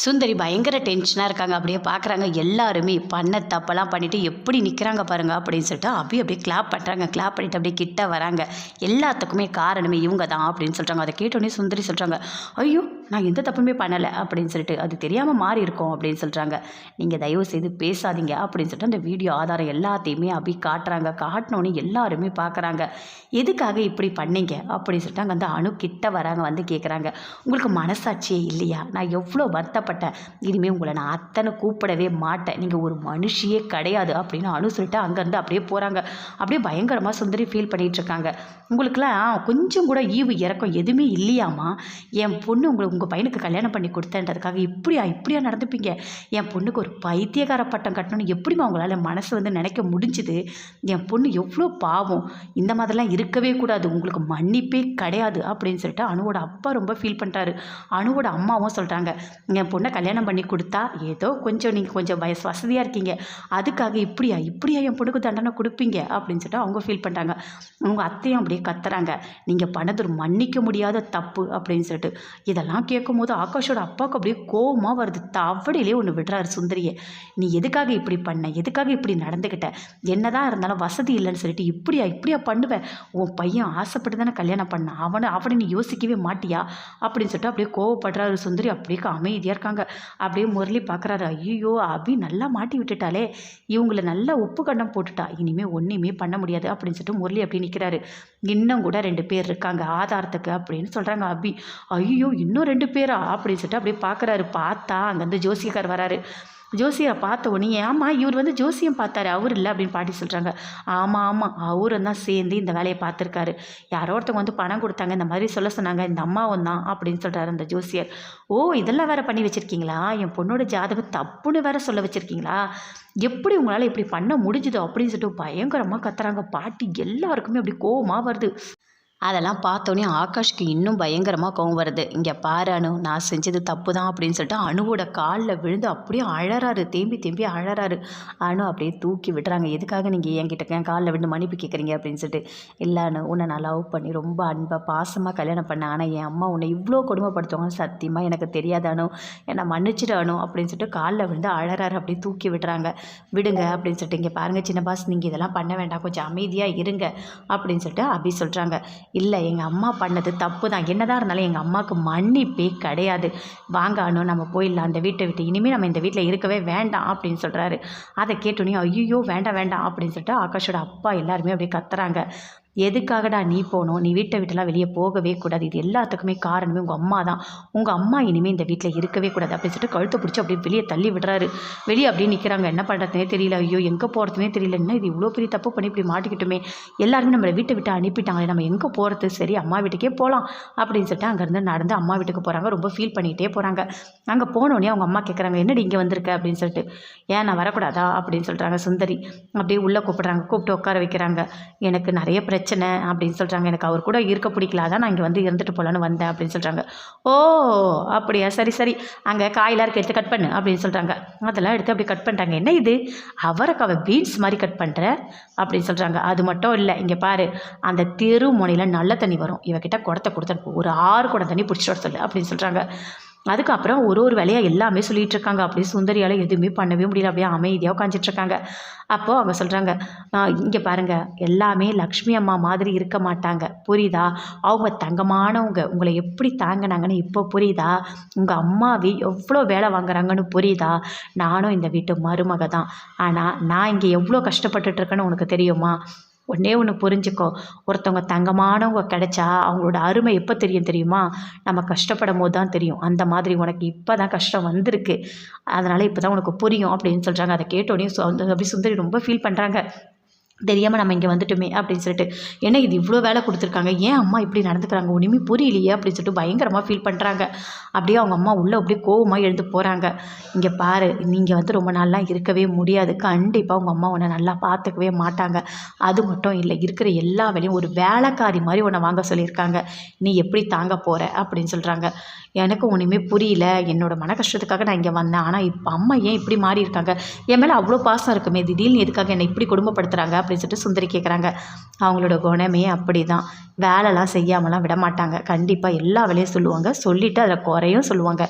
சுந்தரி பயங்கர டென்ஷனாக இருக்காங்க. அப்படியே பார்க்குறாங்க எல்லாருமே பண்ண தப்பெல்லாம் பண்ணிவிட்டு எப்படி நிற்கிறாங்க பாருங்க அப்படின்னு சொல்லிட்டு அப்படியே அப்படியே கிளாப் பண்ணுறாங்க கிளாப் பண்ணிவிட்டு அப்படியே கிட்ட வராங்க. எல்லாத்துக்குமே காரணமே இவங்க தான் அப்படின்னு சொல்கிறாங்க அதை கேட்டோடனே சுந்தரி சொல்கிறாங்க ஐயோ நான் எந்த தப்புமே பண்ணலை அப்படின்னு சொல்லிட்டு அது தெரியாமல் மாறி இருக்கோம் அப்படின்னு சொல்கிறாங்க நீங்கள் தயவு செய்து பேசாதீங்க அப்படின்னு சொல்லிட்டு அந்த வீடியோ ஆதாரம் எல்லாத்தையுமே அப்படி காட்டுறாங்க. காட்டினோன்னே எல்லாருமே பார்க்குறாங்க எதுக்காக இப்படி பண்ணீங்க? அப்படின்னு சொல்லிட்டு அங்கே அந்த அணு கிட்ட வராங்க. வந்து கேட்குறாங்க உங்களுக்கு மனசாட்சியே இல்லையா? நான் எவ்வளோ வருத்தப்பட்டேன் இனிமேல் உங்களை நான் அத்தனை கூப்பிடவே மாட்டேன். நீங்கள் ஒரு மனுஷியே கிடையாது அப்படின்னு அனு சொல்லிட்டு அங்கேருந்து அப்படியே போகிறாங்க அப்படியே பயங்கரமாக சுந்தரி ஃபீல் பண்ணிகிட்டு இருக்காங்க. உங்களுக்குலாம் கொஞ்சம் கூட ஈவு இறக்கம் எதுவுமே இல்லையாம்மா? என் பொண்ணு உங்களுக்கு உங்கள் பையனுக்கு கல்யாணம் பண்ணி கொடுத்தேன்றதுக்காக இப்படியா இப்படியா நடந்துப்பீங்க? என் பொண்ணுக்கு ஒரு பைத்தியக்கார பட்டம் கட்டணும்னு எப்படிம்மா உங்களால் மனசு வந்து நினைக்க முடிஞ்சுது? என் பொண்ணு எவ்வளோ பாவம். இந்த மாதிரிலாம் இருக்கவே கூடாது. உங்களுக்கு மன்னிப்பே கிடையாது அப்படின்னு சொல்லிட்டு அணுவோட அப்பா ரொம்ப ஃபீல் பண்ணுறாரு அணுவோட அம்மாவும் சொல்கிறாங்க என் பொண்ணை கல்யாணம் பண்ணி கொடுத்தா ஏதோ கொஞ்சம் நீங்கள் கொஞ்சம் வயசு வசதியாக இருக்கீங்க. அதுக்காக இப்படியா இப்படியா என் பொண்ணுக்கு தண்டனை கொடுப்பீங்க? அப்படின்னு சொல்லிட்டு அவங்க ஃபீல் பண்ணுறாங்க அவங்க அத்தையும் அப்படியே கத்துறாங்க. நீங்கள் பண்ணது ஒரு மன்னிக்க முடியாத தப்பு அப்படின்னு சொல்லிட்டு. இதெல்லாம் கேட்கும்போது ஆகாஷோட அப்பாவுக்கு அப்படியே கோபமாக வருது. தவடையிலே ஒன்று விடுறாரு சுந்தரியை. நீ எதுக்காக இப்படி பண்ண? எதுக்காக இப்படி நடந்துக்கிட்ட என்னதான் இருந்தாலும் வசதி இல்லைன்னு சொல்லிட்டு இப்படியா இப்படியா பண்ணுவேன் உன் பையன் ஆசைப்பட்டு தானே கல்யாணம் பண்ணான். அவனை அவனை நீ யோசிக்கவே மாட்டியா? அப்படின்னு சொல்லிட்டு அப்படியே கோவப்படுறாரு சுந்தரி. அப்படியே அமைதியாக இருக்காங்க. அப்படியே முரளி பார்க்குறாரு ஐயோ அபி நல்லா மாட்டி விட்டுட்டாலே இவங்களை நல்லா உப்பு கண்டம் போட்டுட்டா. இனிமேல் ஒன்றுமே பண்ண முடியாது அப்படின்னு சொல்லிட்டு முரளி அப்படி நிற்கிறாரு இன்னும் கூட ரெண்டு பேர் இருக்காங்க. ஆதாரத்துக்கு அப்படின்னு சொல்கிறாங்க அபி. ஐயோ இன்னும் ரெண்டு பேரா? அப்படின்னு சொல்லிட்டு அப்படியே பார்க்குறாரு பார்த்தா அங்கேருந்து ஜோசியக்கார் வராரு. ஜோசியரை பார்த்த உடனே ஆமாம் இவர் வந்து ஜோசியம் பார்த்தாரு அவர் இல்லை அப்படின்னு பாட்டி சொல்கிறாங்க ஆமாம் ஆமாம் அவரும் தான் சேர்ந்து இந்த வேலையை பார்த்துருக்காரு. யாரோ ஒருத்தவங்க வந்து பணம் கொடுத்தாங்க இந்த மாதிரி சொல்ல சொன்னாங்க இந்த அம்மாவும் தான் அப்படின்னு சொல்கிறாரு அந்த ஜோசியர். ஓ இதெல்லாம் வேற பண்ணி வச்சுருக்கீங்களா? என் பொண்ணோட ஜாதகம் தப்புன்னு வேற சொல்ல வச்சுருக்கீங்களா? எப்படி உங்களால் இப்படி பண்ண முடிஞ்சுதோ? அப்படின்னு சொல்லிட்டு பயங்கரமாக கத்துறாங்க. பாட்டி எல்லாருக்குமே அப்படி கோவமாக வருது. அதெல்லாம் பார்த்தோன்னே ஆகாஷ்க்கு இன்னும் பயங்கரமாக கோவம் வருது. இங்கே பாரு அனு நான் செஞ்சது தப்பு தான் அப்படின்னு சொல்லிட்டு அணுவோட காலில் விழுந்து அப்படியே அழறாரு. தேம்பி தேம்பி அழறாரு. அணு அப்படியே தூக்கி விடுறாங்க எதுக்காக நீங்கள் என்கிட்ட என் காலில் விழுந்து மன்னிப்பு கேட்குறீங்க அப்படின்னு சொல்லிட்டு இல்லை அனு உன்னை நான் லவ் பண்ணி ரொம்ப அன்பாக பாசமாக கல்யாணம் பண்ணேன். ஆனால் என் அம்மா உன்னை இவ்வளோ கொடுமைப்படுத்துவாங்க சத்தியமாக எனக்கு தெரியாத அனு. என்னை மன்னிச்சிட அனு அப்படின்னு சொல்லிட்டு காலில் விழுந்து அழறாரு. அப்படியே தூக்கி விடுறாங்க விடுங்க அப்படின்னு சொல்லிட்டு இங்கே பாருங்கள் சின்ன பாஸ் நீங்கள் இதெல்லாம் பண்ண வேண்டாம். கொஞ்சம் அமைதியாக இருங்க அப்படின்னு சொல்லிட்டு அபி சொல்கிறாங்க இல்லை எங்கள் அம்மா பண்ணது தப்பு தான் என்னதான் இருந்தாலும் எங்கள் அம்மாவுக்கு மன்னிப்பே கிடையாது. வாங்க அனு நம்ம போயிடலாம். அந்த வீட்டை விட்டு இனிமேல் நம்ம இந்த வீட்டில் இருக்கவே வேண்டாம் அப்படின்னு சொல்கிறாரு அதை கேட்டோன்னே ஐயோ வேண்டாம் வேண்டாம் அப்படின்னு சொல்லிட்டு ஆகாஷோட அப்பா எல்லாருமே அப்படியே கத்துறாங்க. எதுக்காகடா நீ போகணும்? நீ வீட்டை விட்டுலாம் வெளியே போகவே கூடாது. இது எல்லாத்துக்குமே காரணமே உங்கள் அம்மா தான் உங்கள் அம்மா இனிமேல் இந்த வீட்டில் இருக்கவே கூடாது அப்படின்னு சொல்லிட்டு கழுத்தை பிடிச்சி அப்படியே வெளியே தள்ளி விடுறாரு. வெளியே அப்படியே நிற்கிறாங்க என்ன பண்ணுறதுனே தெரியல. ஐயோ எங்கே போகிறதுனே தெரியல. என்ன இது? இவ்வளோ பெரிய தப்பு பண்ணி இப்படி மாட்டிக்கிட்டுமே. எல்லாருமே நம்மளை வீட்டை விட்டு அனுப்பிட்டாங்களே. நம்ம எங்கே போகிறது சரி அம்மா வீட்டுக்கே போகலாம் அப்படின்னு சொல்லிட்டு அங்கேருந்து நடந்து அம்மா வீட்டுக்கு போகிறாங்க ரொம்ப ஃபீல் பண்ணிகிட்டே போகிறாங்க அங்கே போனோடனே அவங்க அம்மா கேட்குறாங்க என்னடி இங்கே வந்திருக்க? அப்படின்னு சொல்லிட்டு. ஏன் நான் வரக்கூடாதா? அப்படின்னு சொல்கிறாங்க சுந்தரி. அப்படியே உள்ளே கூப்பிட்றாங்க. கூப்பிட்டு உட்கார வைக்கிறாங்க. எனக்கு நிறைய பிரச்சனை பிரச்சனை அப்படின்னு சொல்கிறாங்க எனக்கு அவர் கூட இருக்க பிடிக்கல. அதான் நான் இங்கே வந்து இருந்துட்டு போகலான்னு வந்தேன் அப்படின்னு சொல்கிறாங்க ஓ அப்படியா? சரி சரி. அங்கே காயெல்லாம் இருக்க. எடுத்து கட் பண்ணு அப்படின்னு சொல்கிறாங்க அதெல்லாம் எடுத்து அப்படி கட் பண்ணிட்டாங்க. என்ன இது? அவரைக்காவை பீன்ஸ் மாதிரி கட் பண்ணுற அப்படின்னு சொல்கிறாங்க அது மட்டும் இல்லை. இங்கே பாரு. அந்த தெரு முனையில் நல்ல தண்ணி வரும். இவகிட்ட குடத்தை கொடுத்து ஒரு ஆறு குடம் தண்ணி பிடிச்சிட்டு வர சொல்லு அப்படின்னு சொல்கிறாங்க அதுக்கப்புறம் ஒரு ஒரு வேலையாக எல்லாமே சொல்லிகிட்டு இருக்காங்க அப்படியே சுந்தரியால் எதுவுமே பண்ணவே முடியல. அப்படியே அமைதியாக உட்காந்துட்ருக்காங்க அப்போது அவங்க சொல்கிறாங்க இங்கே பாருங்கள் எல்லாமே லக்ஷ்மி அம்மா மாதிரி இருக்க மாட்டாங்க. புரியுதா? அவங்க தங்கமானவங்க. உங்களை எப்படி தாங்கினாங்கன்னு இப்போ புரியுதா? உங்கள் அம்மாவே எவ்வளோ வேலை வாங்குறாங்கன்னு புரியுதா? நானும் இந்த வீட்டு மருமக தான் ஆனால் நான் இங்கே எவ்வளோ கஷ்டப்பட்டுட்ருக்கேன்னு உனக்கு தெரியுமா? ஒன்றே ஒன்று புரிஞ்சுக்கோ. ஒருத்தவங்க தங்கமானவங்க கிடைச்சா அவங்களோட அருமை எப்போ தெரியும் தெரியுமா? நம்ம கஷ்டப்படும் போது தான் தெரியும். அந்த மாதிரி உனக்கு இப்போ தான் கஷ்டம் வந்திருக்கு. அதனால் இப்போ தான் உனக்கு புரியும் அப்படின்னு சொல்கிறாங்க அதை கேட்டோடனே அப்படி சுந்தரி ரொம்ப ஃபீல் பண்ணுறாங்க தெரியாமல் நம்ம இங்கே வந்துட்டோமே அப்படின்னு சொல்லிட்டு ஏன்னா இது இவ்வளோ வேலை கொடுத்துருக்காங்க? ஏன் அம்மா இப்படி நடந்துக்கிறாங்க? ஒன்றுமே புரியலையே? அப்படின்னு சொல்லிட்டு பயங்கரமாக ஃபீல் பண்ணுறாங்க அப்படியே அவங்க அம்மா உள்ளே அப்படியே கோவமாக எழுந்து போகிறாங்க இங்கே பாரு நீங்கள் வந்து ரொம்ப நாளெலாம் இருக்கவே முடியாது. கண்டிப்பாக உங்கள் அம்மா உன்னை நல்லா பார்த்துக்கவே மாட்டாங்க. அது மட்டும் இல்லை இருக்கிற எல்லா வேலையும் ஒரு வேலைக்காரி மாதிரி உன்னை வாங்க சொல்லியிருக்காங்க. நீ எப்படி தாங்க போகிற அப்படின்னு சொல்கிறாங்க எனக்கு ஒன்றுமே புரியல. என்னோட மன கஷ்டத்துக்காக நான் இங்கே வந்தேன். ஆனால் இப்போ அம்மா ஏன் இப்படி மாறி இருக்காங்க? என் மேலே அவ்வளோ பாசம் இருக்குமே. திடீர்னு எதுக்காக என்னை இப்படி குடும்பப்படுத்துகிறாங்க அப்படின்னு சொல்லிட்டு சுந்தரி கேட்குறாங்க அவங்களோட குணமே அப்படி தான் வேலைலாம் செய்யாமலாம் விட மாட்டாங்க. கண்டிப்பாக எல்லா வேலையும் சொல்லுவாங்க. சொல்லிவிட்டு அதில் குறையும் சொல்லுவாங்க.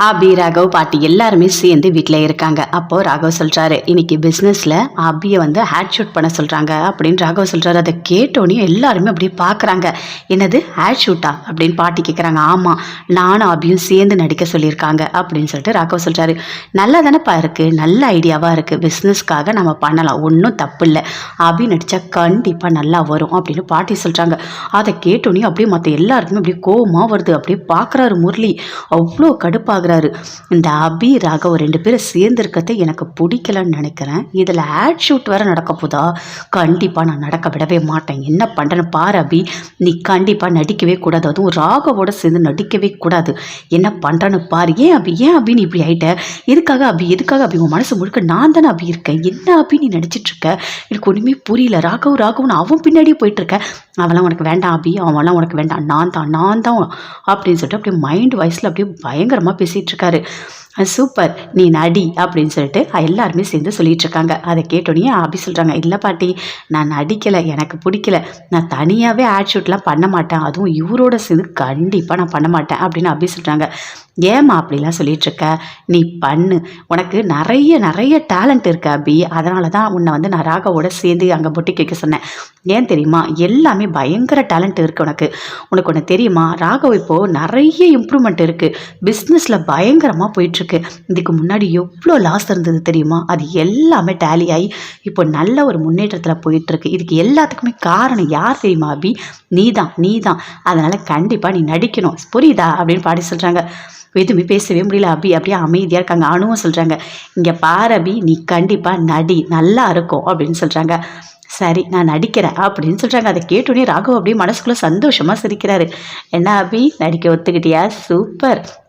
ஆபி ராகவ் பாட்டி எல்லாருமே சேர்ந்து வீட்டில் இருக்காங்க. அப்போது ராகவ் சொல்கிறாரு இன்னைக்கு பிஸ்னஸில் அபியை வந்து ஹேட் ஷூட் பண்ண சொல்கிறாங்க அப்படின்னு ராகவ் சொல்கிறாரு அதை கேட்டோன்னே எல்லாருமே அப்படியே பார்க்குறாங்க. என்னது ஹேட் ஷூட்டா அப்படின்னு பாட்டி கேட்குறாங்க ஆமாம் நானும் அபியும் சேர்ந்து நடிக்க சொல்லியிருக்காங்க. அப்படின்னு சொல்லிட்டு ராகவ் சொல்கிறாரு நல்லா தானேப்பா இருக்குது நல்ல ஐடியாவாக இருக்குது பிஸ்னஸ்க்காக நம்ம பண்ணலாம். ஒன்றும் தப்பு இல்லை. ஆபி நடித்தா கண்டிப்பாக நல்லா வரும். அப்படின்னு பாட்டி சொல்கிறாங்க அதை கேட்டோன்னே அப்படியே மற்ற எல்லாருக்குமே அப்படியே கோவமாக வருது. அப்படியே பார்க்குறாரு முரளி. அவ்வளோ கடுப்பாக கடுப்பாகிறாரு இந்த அபி ராகவ் ரெண்டு பேரும் சேர்ந்துருக்கதை எனக்கு பிடிக்கலன்னு நினைக்கிறேன். இதில் ஆட் ஷூட் வேறு நடக்க போதா? கண்டிப்பாக நான் நடக்க விடவே மாட்டேன். என்ன பண்ணுறேன்னு பாரு அபி. நீ கண்டிப்பாக நடிக்கவே கூடாது. அதுவும் ராகவோட சேர்ந்து நடிக்கவே கூடாது. என்ன பண்ணுறேன்னு பாரு. ஏன் அபி? ஏன் அபி நீ இப்படி ஆயிட்ட? எதுக்காக அபி? எதுக்காக அபி? உன் மனசு முழுக்க நான் தானே அபி இருக்கேன். என்ன அபி நீ நடிச்சிட்டு இருக்க? எனக்கு ஒன்றுமே புரியல. ராகவ் ராகவ்னு அவன் பின்னாடியே போயிட்டுருக்கேன் அவெல்லாம் உனக்கு வேண்டாம் அபி. அவன்லாம் உனக்கு வேண்டாம். நான் தான் நான் தான் அப்படின்னு சொல்லிட்டு அப்படியே மைண்ட் வாய்ஸில் அப்படியே பயங்கரமாக பேசிகிட்டு இருக்காரு சூப்பர் நீ நடி அப்படின்னு சொல்லிட்டு எல்லாருமே சேர்ந்து சொல்லிகிட்ருக்காங்க அதை கேட்டோடனே அபி சொல்கிறாங்க இல்லை பாட்டி நான் நடிக்கலை எனக்கு பிடிக்கல. நான் தனியாகவே ஆட் ஷூட்லாம் பண்ண மாட்டேன். அதுவும் இவரோட சேர்ந்து கண்டிப்பாக நான் பண்ண மாட்டேன் அப்படின்னு அபி சொல்கிறாங்க ஏம்மா அப்படிலாம் சொல்லிகிட்ருக்க நீ பண்ணு. உனக்கு நிறைய நிறைய டேலண்ட் இருக்கு அபி அதனால தான் உன்னை வந்து நான் ராகவோட சேர்ந்து அங்கே பொட்டி கேட்க சொன்னேன். ஏன் தெரியுமா? எல்லாமே பயங்கர டேலண்ட் இருக்குது உனக்கு. உனக்கு ஒன்று தெரியுமா? ராகவ் இப்போது நிறைய இம்ப்ரூவ்மெண்ட் இருக்குது பிஸ்னஸில் பயங்கரமாக போயிட்டுருக்கு. இதுக்கு முன்னாடி எவ்வளோ லாஸ் இருந்தது தெரியுமா? அது எல்லாமே டேலி ஆகி இப்போ நல்ல ஒரு முன்னேற்றத்தில் போயிட்டுருக்கு. இதுக்கு எல்லாத்துக்குமே காரணம் யார் தெரியுமா அபி? நீ தான் நீ தான் அதனால் கண்டிப்பாக நீ நடிக்கணும். புரியுதா? அப்படின்னு பாடி சொல்கிறாங்க எதுவுமே பேசவே முடியல அபி. அப்படியே அமைதியாக இருக்காங்க. அணுவும் சொல்கிறாங்க இங்கே பாரு அபி. நீ கண்டிப்பாக நடி. நல்லா இருக்கும் அப்படின்னு சொல்கிறாங்க சரி நான் நடிக்கிறேன் அப்படின்னு சொல்கிறாங்க அதை கேட்டோடனே ராகவ் அப்படியே மனசுக்குள்ளே சந்தோஷமாக சிரிக்கிறாரு. என்ன அபி? நடிக்க ஒத்துக்கிட்டியா? சூப்பர்.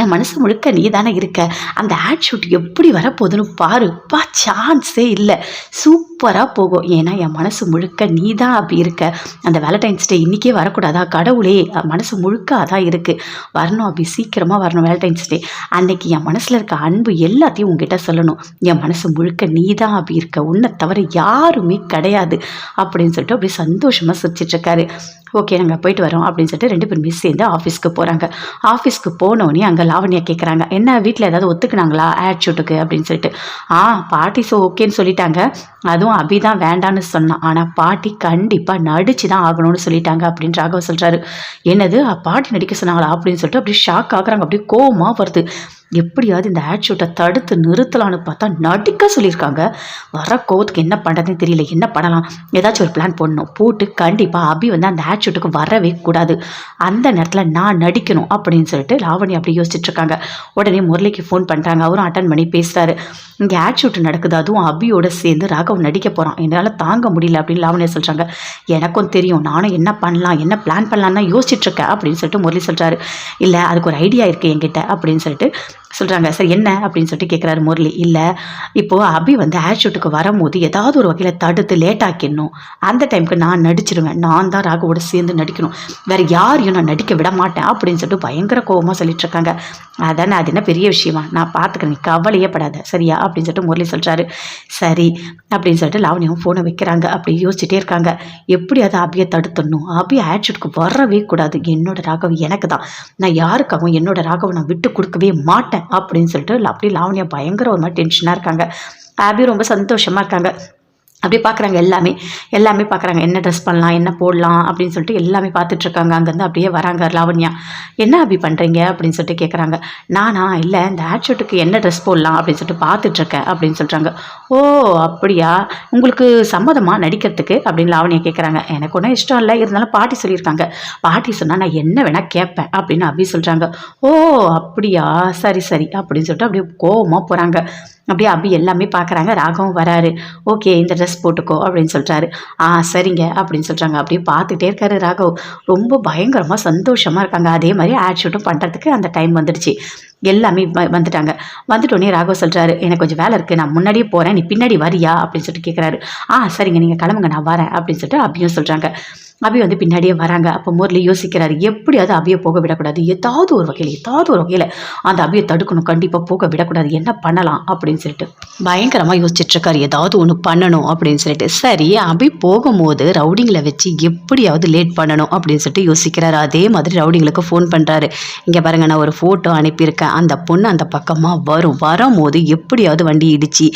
என் மனசு முழுக்க நீ தானே இருக்க. அந்த ஆட் ஷூட் எப்படி வரப்போகுதுன்னு பாரு. பா சான்ஸே இல்லை. சூப்பராக போகும். ஏன்னா என் மனசு முழுக்க நீ தான் அப்படி இருக்க. அந்த வேலண்டைன்ஸ் டே இன்றைக்கே வரக்கூடாதா? கடவுளே மனசு முழுக்க அதான் இருக்குது வரணும் அப்படி சீக்கிரமாக வரணும் வேலண்டைன்ஸ் டே அன்னைக்கு என் மனசில் இருக்க அன்பு எல்லாத்தையும் உங்ககிட்ட சொல்லணும். என் மனசு முழுக்க நீ தான் அப்படி இருக்க. உன்னை தவிர யாருமே கிடையாது. அப்படின்னு சொல்லிட்டு அப்படியே சந்தோஷமாக சிரிச்சிட்ருக்காரு ஓகே நாங்கள் போயிட்டு வரோம் அப்படின்னு சொல்லிட்டு ரெண்டு பேருமே சேர்ந்து ஆஃபீஸ்க்கு போகிறாங்க ஆஃபீஸ்க்கு போனோடனே அங்கே லாவண்யா கேட்குறாங்க என்ன வீட்டில் ஏதாவது ஒத்துக்குனாங்களா? ஆட் ஷூட்டுக்கு அப்படின்னு சொல்லிட்டு. ஆ பாட்டி ஸோ ஓகேன்னு சொல்லிட்டாங்க. அதுவும் அபி தான் வேண்டான்னு சொன்னான். ஆனால் பாட்டி கண்டிப்பாக நடிச்சு தான் ஆகணும்னு சொல்லிட்டாங்க அப்படின்னு ராகவ சொல்கிறாரு என்னது பாட்டி நடிக்க சொன்னாங்களா? அப்படின்னு சொல்லிட்டு அப்படியே ஷாக் ஆகுறாங்க. அப்படியே கோவமாக வருது. எப்படியாவது இந்த ஆட் ஷூட்டை தடுத்து நிறுத்தலான்னு பார்த்தா நடிக்க சொல்லியிருக்காங்க. வர கோவத்துக்கு என்ன பண்ணுறதுன்னு தெரியல. என்ன பண்ணலாம்? ஏதாச்சும் ஒரு பிளான் போடணும். போட்டு கண்டிப்பாக அபி வந்து அந்த ஆட் ஷூட்டுக்கு வரவே கூடாது. அந்த நேரத்தில் நான் நடிக்கணும் அப்படின்னு சொல்லிட்டு லாவணி அப்படி யோசிச்சுட்ருக்காங்க உடனே முரளிக்கு ஃபோன் பண்ணுறாங்க அவரும் அட்டன் பண்ணி பேசுகிறாரு இங்கே ஆட் ஷூட் நடக்குது. அதுவும் அபியோட சேர்ந்து ராகவ் நடிக்க போகிறான் என்னால் தாங்க முடியல அப்படின்னு லாவணியா சொல்கிறாங்க எனக்கும் தெரியும். நானும் என்ன பண்ணலாம்? என்ன பிளான் பண்ணலான்னு யோசிச்சுட்ருக்கேன் அப்படின்னு சொல்லிட்டு முரளி சொல்கிறாரு இல்லை அதுக்கு ஒரு ஐடியா இருக்குது என்கிட்ட அப்படின்னு சொல்லிட்டு சொல்கிறாங்க சரி என்ன? அப்படின்னு சொல்லிட்டு கேட்குறாரு முரளி. இல்லை இப்போது அபி வந்து ஆட் ஷூட்டுக்கு வரும்போது ஏதாவது ஒரு வகையில் தடுத்து லேட் ஆக்கிடணும். அந்த டைமுக்கு நான் நடிச்சிருவேன். நான் தான் ராகுவோட சேர்ந்து நடிக்கணும். வேறு யாரையும் நான் நடிக்க விட மாட்டேன் அப்படின்னு சொல்லிட்டு பயங்கர கோவமாக சொல்லிட்டு இருக்காங்க. அதானே அது என்ன பெரிய விஷயமா? நான் பார்த்துக்கிறேன் நீ கவலையே படாத. சரியா? அப்படின்னு சொல்லிட்டு முரளி சொல்கிறாரு சரி அப்படின்னு சொல்லிட்டு லாவணியும் ஃபோனை வைக்கிறாங்க. அப்படி யோசிச்சுட்டே இருக்காங்க. எப்படி அதை அபியை தடுத்துடணும். அபி ஆட் ஷூட்டுக்கு வரவே கூடாது. என்னோட ராகவ் எனக்கு தான். நான் யாருக்காகவும் என்னோட ராகவை நான் விட்டு கொடுக்கவே மாட்டேன். அப்படின்னு சொல்லிட்டு அப்படியே லாவணியா பயங்கர ஒரு மாதிரி டென்ஷனாக இருக்காங்க. ஆபி ரொம்ப சந்தோஷமாக இருக்காங்க. அப்படியே பார்க்குறாங்க எல்லாமே. எல்லாமே பார்க்குறாங்க என்ன ட்ரெஸ் பண்ணலாம் என்ன போடலாம் அப்படின்னு சொல்லிட்டு எல்லாமே பார்த்துட்ருக்காங்க அங்கேருந்து அப்படியே வராங்க லாவண்யா. என்ன அப்படி பண்ணுறீங்க அப்படின்னு சொல்லிட்டு கேட்குறாங்க நானா? இல்லை இந்த ஆட் ஷூட்டுக்கு என்ன ட்ரெஸ் போடலாம்? அப்படின்னு சொல்லிட்டு பார்த்துட்ருக்கேன் அப்படின்னு சொல்கிறாங்க ஓ அப்படியா? உங்களுக்கு சம்மதமாக நடிக்கிறதுக்கு? அப்படின்னு லாவண்யா கேட்குறாங்க எனக்கு ஒன்றும் இஷ்டம் இல்லை. இருந்தாலும் பாட்டி சொல்லியிருக்காங்க. பாட்டி சொன்னால் நான் என்ன வேணால் கேட்பேன் அப்படின்னு அப்படி சொல்கிறாங்க ஓ அப்படியா? சரி சரி அப்படின்னு சொல்லிட்டு அப்படியே கோபமாக போகிறாங்க அப்படியே அபி எல்லாமே பார்க்குறாங்க. ராகவும் வராரு. ஓகே இந்த ட்ரெஸ் போட்டுக்கோ அப்படின்னு சொல்கிறாரு ஆ சரிங்க அப்படின்னு சொல்கிறாங்க அப்படியே பார்த்துட்டே இருக்காரு ராகவ். ரொம்ப பயங்கரமாக சந்தோஷமாக இருக்காங்க. அதே மாதிரி ஆட் ஷூட்டும் பண்ணுறதுக்கு அந்த டைம் வந்துடுச்சு. எல்லாமே வ- வந்துட்டாங்க. வந்துட்டோடனே ராகவ் சொல்கிறாரு எனக்கு கொஞ்சம் வேலை இருக்குது நான் முன்னாடியே போகிறேன் நீ பின்னாடி வரியா? அப்படின்னு சொல்லிட்டு கேட்குறாரு ஆ சரிங்க. நீங்கள் கிளம்புங்க. நான் வரேன். அப்படின்னு சொல்லிட்டு அபியும் சொல்கிறாங்க அபி வந்து பின்னாடியே வராங்க. அப்போ முரளி யோசிக்கிறாரு எப்படியாவது அபியை போக விடக்கூடாது. ஏதாவது ஒரு வகையில் ஏதாவது ஒரு வகையில் அந்த அபியை தடுக்கணும். கண்டிப்பாக போக விடக்கூடாது. என்ன பண்ணலாம் அப்படின்னு சொல்லிட்டு பயங்கரமாக யோசிச்சுட்ருக்காரு ஏதாவது ஒன்று பண்ணணும் அப்படின்னு சொல்லிட்டு. சரி அபி போகும்போது ரவுடிங்களை வச்சு எப்படியாவது லேட் பண்ணணும் அப்படின்னு சொல்லிட்டு யோசிக்கிறாரு. அதே மாதிரி ரவுடிங்களுக்கு ஃபோன் பண்ணுறாரு இங்கே பாருங்க நான் ஒரு ஃபோட்டோ அனுப்பியிருக்கேன். அந்த பொண்ணு அந்த பக்கமாக வரும். வரும்போது எப்படியாவது வண்டி இடிச்சு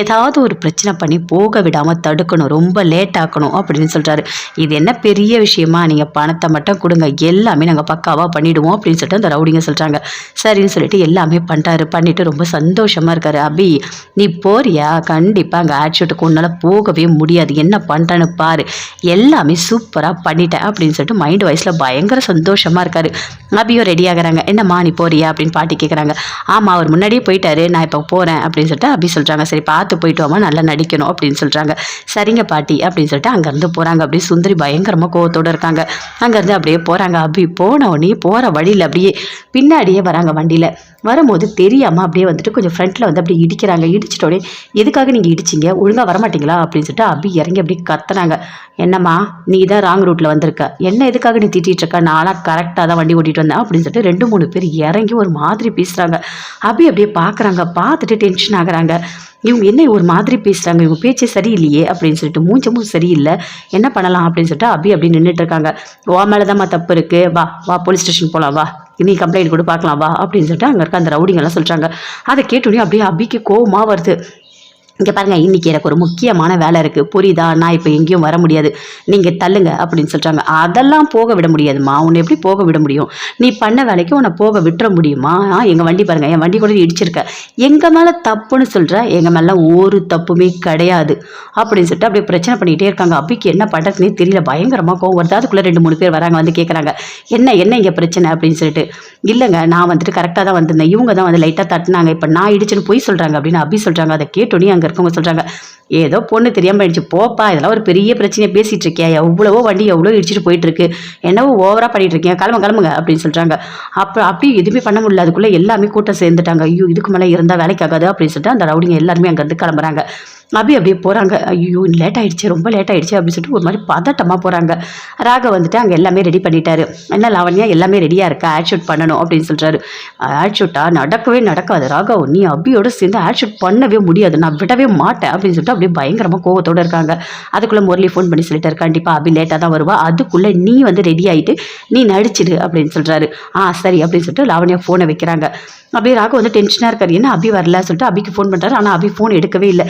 ஏதாவது ஒரு பிரச்சனை பண்ணி போக விடாமல் தடுக்கணும். ரொம்ப லேட் ஆக்கணும் அப்படின்னு சொல்கிறாரு இது என்ன பெரிய பெரிய விஷயமா நீங்கள் பணத்தை மட்டும் கொடுங்க. எல்லாமே நாங்கள் பக்காவாக பண்ணிவிடுவோம் அப்படின்னு சொல்லிட்டு அந்த ரவுடிங்க சொல்கிறாங்க சரின்னு சொல்லிட்டு எல்லாமே பண்ணுறாரு பண்ணிவிட்டு ரொம்ப சந்தோஷமாக இருக்காரு. அபி நீ போறியா? கண்டிப்பாக அங்கே ஆட்சியூட்டுக்கு உன்னால் போகவே முடியாது. என்ன பண்ணுறேன்னு பாரு. எல்லாமே சூப்பராக பண்ணிட்டேன் அப்படின்னு சொல்லிட்டு மைண்ட் வாய்ஸில் பயங்கர சந்தோஷமாக இருக்காரு. அபியும் ரெடி ஆகுறாங்க. என்னம்மா நீ போறியா? அப்படின்னு பாட்டி கேட்குறாங்க ஆமாம் அவர் முன்னாடியே போயிட்டாரு. நான் இப்போ போகிறேன் அப்படின்னு சொல்லிட்டு அபி சொல்கிறாங்க சரி பார்த்து போயிட்டு வாமா நல்லா நடிக்கணும் அப்படின்னு சொல்கிறாங்க சரிங்க பாட்டி அப்படின்னு சொல்லிட்டு அங்கேருந்து போகிறாங்க அப்படி சுந்தரி பயங்கரமாக கோவத்தோடு இருக்காங்க. அங்கேருந்து அப்படியே போகிறாங்க அபி போன உடனே போகிற வழியில் அப்படியே பின்னாடியே வராங்க வண்டியில். வரும்போது தெரியாமல் அப்படியே வந்துட்டு கொஞ்சம் ஃப்ரண்ட்டில் வந்து அப்படியே இடிக்கிறாங்க. இடிச்சிட்டோடனே எதுக்காக நீங்கள் இடிச்சிங்க? ஒழுங்காக வரமாட்டிங்களா? அப்படின்னு சொல்லிட்டு அபி இறங்கி அப்படியே கத்துனாங்க. என்னம்மா நீ தான் ராங் ரூட்டில் வந்திருக்க. என்ன எதுக்காக நீ திட்டிகிட்டு இருக்க? நானாக கரெக்டாக தான் வண்டி ஓட்டிகிட்டு வந்தேன். அப்படின்னு சொல்லிட்டு ரெண்டு மூணு பேர் இறங்கி ஒரு மாதிரி பேசுகிறாங்க அபி அப்படியே பார்க்குறாங்க பார்த்துட்டு டென்ஷன் ஆகுறாங்க. இவங்க என்ன ஒரு மாதிரி பேசுகிறாங்க இவங்க பேச்சே சரியில்லையே அப்படின்னு சொல்லிட்டு மூஞ்சமும் சரியில்லை. என்ன பண்ணலாம் அப்படின்னு சொல்லிட்டு அபி அப்படி நின்றுட்டு இருக்காங்க. வா மேலே தான்மா தப்பு இருக்குது வா வா போலீஸ் ஸ்டேஷன் போகலாம் வா நீ கம்ப்ளைண்ட் கூட பார்க்கலாம். வா அப்படின்னு சொல்லிட்டு அங்கே இருக்க அந்த ரவுடிங்கெல்லாம் சொல்கிறாங்க அதை கேட்டோடனே அப்படியே அபிக்கு கோவமாக வருது. இங்கே பாருங்கள் இன்றைக்கி எனக்கு ஒரு முக்கியமான வேலை இருக்குது புரியுதா? நான் இப்போ எங்கேயும் வர முடியாது. நீங்கள் தள்ளுங்க அப்படின்னு சொல்கிறாங்க அதெல்லாம் போக விட முடியாதும்மா. உன்னை எப்படி போக விட முடியும்? நீ பண்ண வேலைக்கு உன்னை போக விட்டுற முடியுமா? எங்கள் வண்டி பாருங்கள் என் வண்டி கூட நீ இடிச்சிருக்க. எங்கள் மேலே தப்புன்னு சொல்கிற எங்கள் மேலே ஒரு தப்புமே கிடையாது. அப்படின்னு சொல்லிட்டு அப்படியே பிரச்சனை பண்ணிகிட்டே இருக்காங்க. அப்பிக்கு என்ன பண்ணுறதுனே தெரியல. பயங்கரமாக கோவம். வருது அதுக்குள்ளே ரெண்டு மூணு பேர் வராங்க வந்து கேட்குறாங்க என்ன என்ன இங்கே பிரச்சனை? அப்படின்னு சொல்லிட்டு. இல்லைங்க நான் வந்துட்டு கரெக்டாக தான் வந்திருந்தேன். இவங்க தான் வந்து லைட்டாக தட்டினாங்க. இப்போ நான் இடிச்சுன்னு போய் சொல்கிறாங்க அப்படின்னு அபி சொல்கிறாங்க அதை கேட்டோன்னே அங்கே இருக்கவங்க சொல்கிறாங்க ஏதோ பொண்ணு தெரியாமல் ஆயிடுச்சு போப்பா இதெல்லாம் ஒரு பெரிய பிரச்சனையை பேசிகிட்டு இருக்கியா எவ்வளவோ வண்டி எவ்வளோ இடிச்சிட்டு போயிட்டு இருக்கு என்னவோ ஓவராக பண்ணிட்டு இருக்கீங்க கிளம்பு கிளம்புங்க அப்படின்னு சொல்கிறாங்க அப்புறம் அப்படியே எதுவுமே பண்ண முடியல அதுக்குள்ளே எல்லாமே கூட்டம் சேர்ந்துட்டாங்க. ஐயோ இதுக்கு மேலே இருந்தால் வேலைக்காகாது அப்படின்னு சொல்லிட்டு அந்த ரவுடிங்க எல்லாருமே அங்கேருந்து கிளம்புறாங்க. அபி அப்படியே போகிறாங்க ஐயோ லேட் ஆயிடுச்சு ரொம்ப லேட் ஆயிடுச்சு அப்படின்னு சொல்லிட்டு ஒரு மாதிரி பதட்டமாக போகிறாங்க ராக வந்துட்டு அங்கே எல்லாமே ரெடி பண்ணிட்டாரு. என்ன லாவண்யா எல்லாமே ரெடியாக இருக்கா? ஆட் ஷூட் பண்ணணும் அப்படின்னு சொல்கிறாரு ஆட் ஷூட்டா நடக்கவே நடக்காது. ராகவ் நீ அபியோட சேர்ந்து ஆட் ஷூட் பண்ணவே முடியாது. நான் விடவே மாட்டேன் அப்படின்னு சொல்லிட்டு அப்படியே பயங்கரமாக கோவத்தோடு இருக்காங்க. அதுக்குள்ளே முரளி ஃபோன் பண்ணி சொல்லிட்டாரு. கண்டிப்பாக அபி லேட்டாக தான் வருவா. அதுக்குள்ளே நீ வந்து ரெடி ஆகிட்டு நீ நடிச்சிடு அப்படின்னு சொல்கிறாரு ஆ சரி அப்படின்னு சொல்லிட்டு லாவண்யா ஃபோனை வைக்கிறாங்க. அப்படியே ராகு வந்து டென்ஷனாக இருக்கார். என்ன அபி வரல? சொல்லிட்டு அபிக்கு ஃபோன் பண்ணுறாரு ஆனால் அபி ஃபோன் எடுக்கவே இல்லை.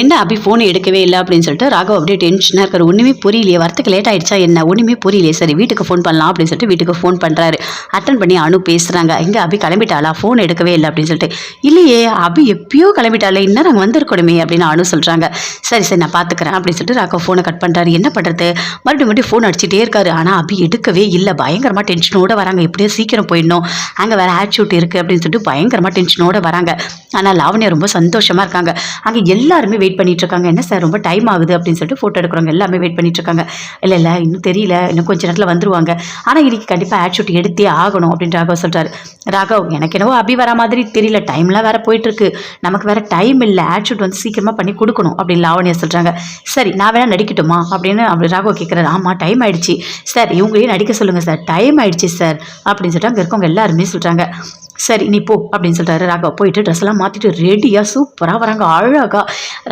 என்ன அபி ஃபோன் எடுக்கவே இல்லை? அப்படின்னு சொல்லிட்டு ராகவ் அப்படியே டென்ஷனாக இருக்காரு. ஒன்றுமே புரியலையே. வரத்துக்கு லேட் ஆயிடுச்சா என்ன? ஒன்றுமே புரியலையே. சரி வீட்டுக்கு ஃபோன் பண்ணலாம். அப்படின்னு சொல்லிட்டு வீட்டுக்கு ஃபோன் பண்ணுறாரு அட்டன் பண்ணி அனு பேசுகிறாங்க இங்கே அபி கிளம்பிட்டாளா? ஃபோன் எடுக்கவே இல்லை. அப்படின்னு சொல்லிட்டு இல்லையே அபி எப்பயோ கிளம்பிட்டாளே. இன்னும் நாங்கள் வந்திருக்கணுமே. அப்படின்னு அனு சொல்கிறாங்க சரி சரி நான் பார்த்துக்கிறேன் அப்படின்னு சொல்லிட்டு ராகவ் ஃபோனை கட் பண்ணுறாரு என்ன பண்ணுறது மறுபடியும் மறுபடியும் ஃபோன் அடிச்சுட்டே இருக்காரு. ஆனால் அபி எடுக்கவே இல்லை. பயங்கரமாக டென்ஷனோடு வராங்க. எப்படியோ சீக்கிரம் போயிடணும். அங்கே வேறு ஆட்ஷூட் இருக்குது அப்படின்னு சொல்லிட்டு பயங்கரமாக டென்ஷனோட வராங்க. ஆனால் லாவண்யா ரொம்ப சந்தோஷமாக இருக்காங்க. அங்கே எல்லாருமே வெயிட் பண்ணிட்டு இருக்காங்க. என்ன சார் ரொம்ப டைம் ஆகுது அப்படின்னு சொல்லிட்டு ஃபோட்டோ எடுக்கிறவங்க எல்லாமே வெயிட் பண்ணிட்டு இருக்காங்க. இல்லை இல்லை இன்னும் தெரியல. இன்னும் கொஞ்சம் நேரத்தில் வந்துருவாங்க. ஆனால் இன்னைக்கு கண்டிப்பாக ஆட் ஷூட் எடுத்தே ஆகணும் அப்படின்னு ராகவ் சொல்கிறார் ராகவ் எனக்கு என்னவோ அபி வர மாதிரி தெரியல. டைம்லாம் வேறு போயிட்டுருக்கு. நமக்கு வேற டைம் இல்லை. ஆட் ஷூட் வந்து சீக்கிரமாக பண்ணி கொடுக்கணும் அப்படின்னு லாவண்யா சொல்கிறாங்க சரி நான் வேணால் நடிக்கட்டுமா அப்படின்னு அப்படி ராகவ் கேட்குறாரு ஆமாம் டைம் ஆயிடுச்சு. சார் இவங்களையும் நடிக்க சொல்லுங்கள் சார் டைம் ஆயிடுச்சு சார் அப்படின்னு சொல்லிட்டு அங்கே இருக்கவங்க எல்லாருமே சொல்கிறாங்க சரி நீ போ அப்படின்னு சொல்கிறாரு ராகவ். போயிட்டு ட்ரெஸ் எல்லாம் மாற்றிட்டு ரெடியாக சூப்பராக வராங்க. அழகா.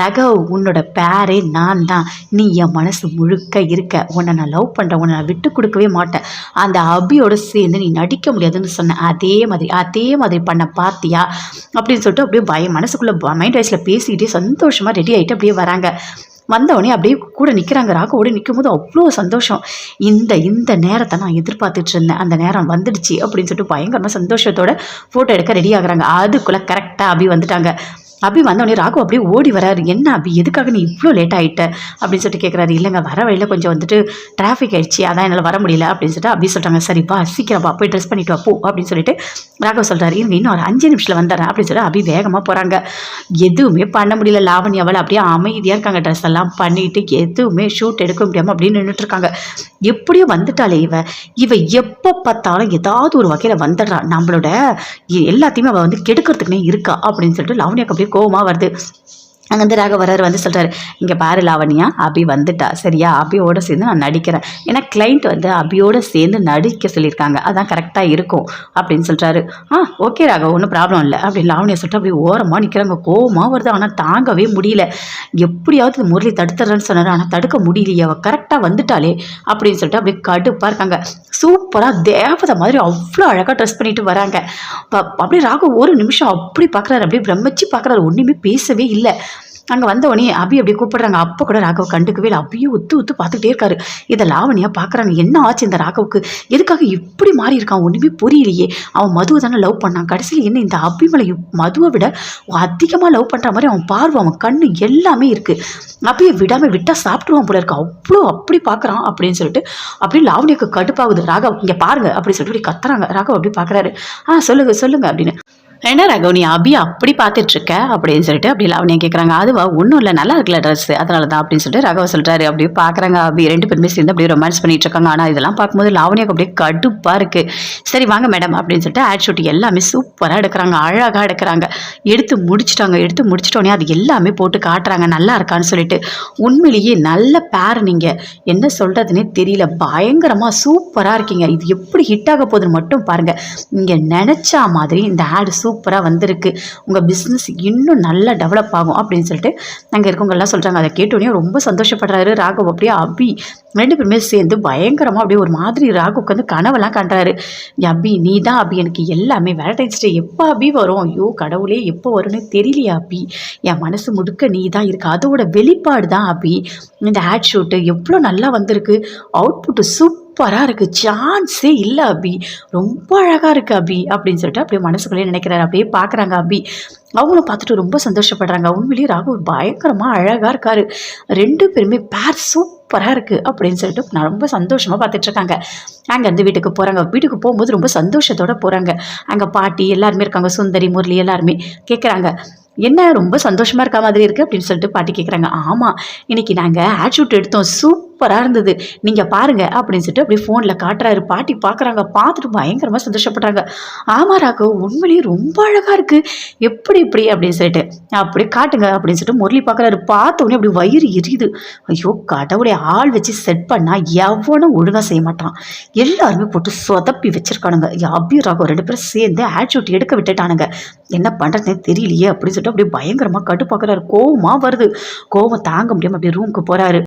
ராகவ் உன்னோட பேரே நான் தான். நீ என் மனசு முழுக்க இருக்க. உன்னை நான் லவ் பண்ணுறேன் உன்னை நான் விட்டு கொடுக்கவே மாட்டேன். அந்த அபியோட சேர்ந்து நீ நடிக்க முடியாதுன்னு சொன்னேன் அதே மாதிரி அதே மாதிரி பண்ண பார்த்தியா அப்படின்னு சொல்லிட்டு அப்படியே பயம் மனசுக்குள்ளே மைண்ட் வாய்ஸில் பேசிக்கிட்டே சந்தோஷமாக ரெடி ஆகிட்டு அப்படியே வராங்க. வந்தவொடனே அப்படியே கூட நிற்கிறாங்க ராகவோட நிற்கும் போது அவ்வளோ சந்தோஷம். இந்த இந்த நேரத்தை நான் எதிர்பார்த்துட்டு இருந்தேன் அந்த நேரம் வந்துடுச்சு அப்படின்னு சொல்லிட்டு பயங்கரமாக சந்தோஷத்தோட ஃபோட்டோ எடுக்க ரெடி ஆகுறாங்க. அதுக்குள்ளே கரெக்டாக அப்படி வந்துட்டாங்க. அபி வந்தவொடனே ராகு அப்படியே ஓடி வராரு. என்ன அபி எதுக்காக நீ இவ்வளோ லேட் ஆகிட்ட அப்படின்னு சொல்லிட்டு கேட்குறாரு இல்லைங்க வர வழியில் கொஞ்சம் வந்துட்டு டிராஃபிக் ஆயிடுச்சு. அதான் என்னால் வர முடியல. அப்படின்னு சொல்லிட்டு அப்படி சொல்கிறாங்க சரிப்பா சீக்கிரம் போய் ட்ரெஸ் பண்ணிட்டு வா போ. அப்படின்னு சொல்லிட்டு ராகவ் சொல்கிறாரு இவங்க இன்னும் ஒரு அஞ்சு நிமிஷத்தில் வந்துடுறேன். அப்படின்னு சொல்லிட்டு அபி வேகமாக போகிறாங்க எதுவுமே பண்ண முடியல. லாவணி அவள் அப்படியே அமைதியாக இருக்காங்க. ட்ரெஸ் எல்லாம் பண்ணிட்டு எதுவுமே ஷூட் எடுக்க முடியாமல் அப்படின்னு நின்றுட்டுருக்காங்க எப்படியோ வந்துட்டாளே இவ. இவ எப்போ பார்த்தாலும் ஏதாவது ஒரு வகையில் வந்துடுறா. நம்மளோட எல்லாத்தையுமே அவள் வந்து கெடுக்கிறதுக்குனே இருக்கா அப்படின்னு சொல்லிட்டு லாவணியாக்கு அப்படியே கோவமாக வருது. அங்கேருந்து ராக வந்து சொல்கிறாரு இங்கே பாரு லாவணியா அபி வந்துட்டா. சரியா? அபியோடு சேர்ந்து நான் நடிக்கிறேன். ஏன்னா கிளைண்ட் வந்து அபியோடு சேர்ந்து நடிக்க சொல்லியிருக்காங்க. அதான் கரெக்டாக இருக்கும் அப்படின்னு சொல்கிறாரு ஆ ஓகே ராக ஒன்றும் ப்ராப்ளம் இல்லை. அப்படின்னு லாவணியை சொல்லிட்டு அப்படியே ஓரமாக நிற்கிறாங்க கோவமாக வருது. ஆனால் தாங்கவே முடியல. எப்படியாவது முரளி தடுத்துறேன்னு சொன்னார். ஆனால் தடுக்க முடியலையே. அவள் கரெக்டாக வந்துட்டாலே அப்படின்னு சொல்லிட்டு அப்படியே கடுப்பாக இருக்காங்க. சூப்பராக தேவதை மாதிரி அவ்வளோ அழகாக ட்ரெஸ் பண்ணிட்டு வராங்க. அப்படியே ராகவ் ஒரு நிமிஷம் அப்படி பார்க்குறாரு அப்படியே பிரமிச்சு பார்க்குறாரு ஒன்றுமே பேசவே இல்லை. அங்கே வந்த அபி அப்படி கூப்பிடுறாங்க. அப்போ கூட ராகவ் கண்டுக்கவே இல்லை. அப்படியே உத்து உத்து பார்த்துக்கிட்டே இருக்காரு. இதை லாவணியாக பார்க்குறாங்க என்ன ஆச்சு இந்த ராகவுக்கு? எதுக்காக இப்படி மாறி இருக்கான்? ஒன்றுமே புரியலையே. அவன் மதுவை தானே லவ் பண்ணான். கடைசியில் என்ன இந்த அபி மதுவை விட அதிகமாக லவ் பண்ணுற மாதிரி அவன் பார்வை அவன் கண்ணு எல்லாமே இருக்குது அப்படியே விடாமல் விட்டால் சாப்பிட்ருவான் போல இருக்கு. அவ்வளோ அப்படி பார்க்குறான் அப்படின்னு சொல்லிட்டு அப்படியே லாவணியாக்கு கடுப்பாகுது. ராகவ் இங்கே பாருங்க அப்படின்னு சொல்லிட்டு இப்படி கத்துறாங்க. ராகவ் அப்படி பார்க்குறாரு ஆ சொல்லுங்க சொல்லுங்க அப்படின்னு. என்ன ராகவ் நீ அபி அப்படி பார்த்துட்டு இருக்க அப்படின்னு சொல்லிட்டு அப்படி லாவணியா கேட்குறாங்க அதுவா ஒன்றும் இல்லை நல்லா இருக்கல ட்ரெஸ் அதனால தான் அப்படின்னு சொல்லிட்டு ரகவ சொல்கிறாரு அப்படியே பார்க்குறாங்க அபி ரெண்டு பேருமே சேர்ந்து அப்படியே ரொமான்ஸ் பண்ணிட்டு இருக்காங்க. ஆனால் இதெல்லாம் பார்க்கும்போது லாவணியாக்கு அப்படியே கடுப்பாக இருக்குது சரி வாங்க மேடம் அப்படின்னு சொல்லிட்டு ஆட் ஷூட் எல்லாமே சூப்பராக எடுக்கிறாங்க. அழகாக எடுக்கிறாங்க. எடுத்து முடிச்சிட்டாங்க. எடுத்து முடிச்சிட்டோன்னே அது எல்லாமே போட்டு காட்டுறாங்க. நல்லா இருக்கான்னு சொல்லிட்டு. உண்மையிலேயே நல்ல பேர் நீங்கள் என்ன சொல்கிறதுனே தெரியல. பயங்கரமாக சூப்பராக இருக்கீங்க. இது எப்படி ஹிட் ஆக போகுதுன்னு மட்டும் பாருங்கள் நீங்கள் நினச்சா மாதிரி இந்த ஆடு சூப்பர் சூப்பராக வந்திருக்கு. உங்கள் பிஸ்னஸ் இன்னும் நல்லா டெவலப் ஆகும் அப்படின்னு சொல்லிட்டு அங்கே இருக்கவங்க எல்லாம் சொல்கிறாங்க அதை கேட்டோடனே ரொம்ப சந்தோஷப்படுறாரு ராகவ். அப்படியே அபி ரெண்டு பேருமே சேர்ந்து பயங்கரமாக அப்படியே ஒரு மாதிரி ராகு வந்து கனவெல்லாம் காட்டுறாரு அபி நீ தான் அபி. எனக்கு எல்லாமே வேலண்டைன்ஸ் டே எப்போ அபி வரும்? ஐயோ கடவுளே எப்போ வரும்னு தெரியலையா அபி. என் மனசு முடுக்க நீ தான் இருக்கு. அதோட வெளிப்பாடு தான் அபி. இந்த ஆட் ஷூட்டு எவ்வளோ நல்லா வந்திருக்கு. அவுட்புட்டு சூப்பராக இருக்குது சான்ஸே இல்லை அபி. ரொம்ப அழகாக இருக்குது அபி அப்படின்னு சொல்லிட்டு அப்படியே மனசுக்குள்ளேயே நினைக்கிறாரு. அப்படியே பார்க்குறாங்க அபி. அவங்களும் பார்த்துட்டு ரொம்ப சந்தோஷப்படுறாங்க. உண்மையிலேயே ராகுல் பயங்கரமாக அழகாக இருக்காரு. ரெண்டு பேருமே பேர் சூப்பராக இருக்குது அப்படின்னு சொல்லிட்டு நான் ரொம்ப சந்தோஷமாக பார்த்துட்ருக்காங்க அங்கே அந்த வீட்டுக்கு போகிறாங்க வீட்டுக்கு போகும்போது ரொம்ப சந்தோஷத்தோடு போகிறாங்க அங்கே பாட்டி எல்லாருமே இருக்காங்க. சுந்தரி முரளி எல்லாருமே கேட்குறாங்க என்ன ரொம்ப சந்தோஷமாக இருக்க மாதிரி இருக்குது அப்படின்னு சொல்லிட்டு பாட்டி கேட்குறாங்க ஆமாம் இன்னைக்கு நாங்கள் ஆட்ஷூட் எடுத்தோம். சூப் சூப்பராக இருந்தது. நீங்கள் பாருங்கள் அப்படின்னு சொல்லிட்டு அப்படியே ஃபோனில் காட்டுறாரு. பாட்டி பார்க்குறாங்க பார்த்துட்டு பயங்கரமாக சந்தோஷப்படுறாங்க ஆமா ராகவ் உண்மையிலேயே ரொம்ப அழகாக இருக்குது எப்படி இப்படி அப்படின்னு சொல்லிட்டு. அப்படியே காட்டுங்க அப்படின்னு சொல்லிட்டு முரளி பார்க்குறாரு பார்த்த உடனே அப்படி வயிறு எரியுது. ஐயோ கடவுளை ஆள் வச்சு செட் பண்ணால் எவனும் ஒழுங்காக செய்ய மாட்டான். எல்லாருமே போட்டு சொதப்பி வச்சிருக்கானுங்க. அபி ராகவ் ரெண்டு பேரும் சேர்ந்து ஆட் ஷூட் எடுக்க விட்டுட்டானுங்க. என்ன பண்ணுறதுனே தெரியலையே அப்படின்னு சொல்லிட்டு அப்படியே பயங்கரமாக கட்டு பார்க்குறாரு கோவமாக வருது. கோவம் தாங்க முடியாமல் அப்படியே ரூமுக்கு போகிறாரு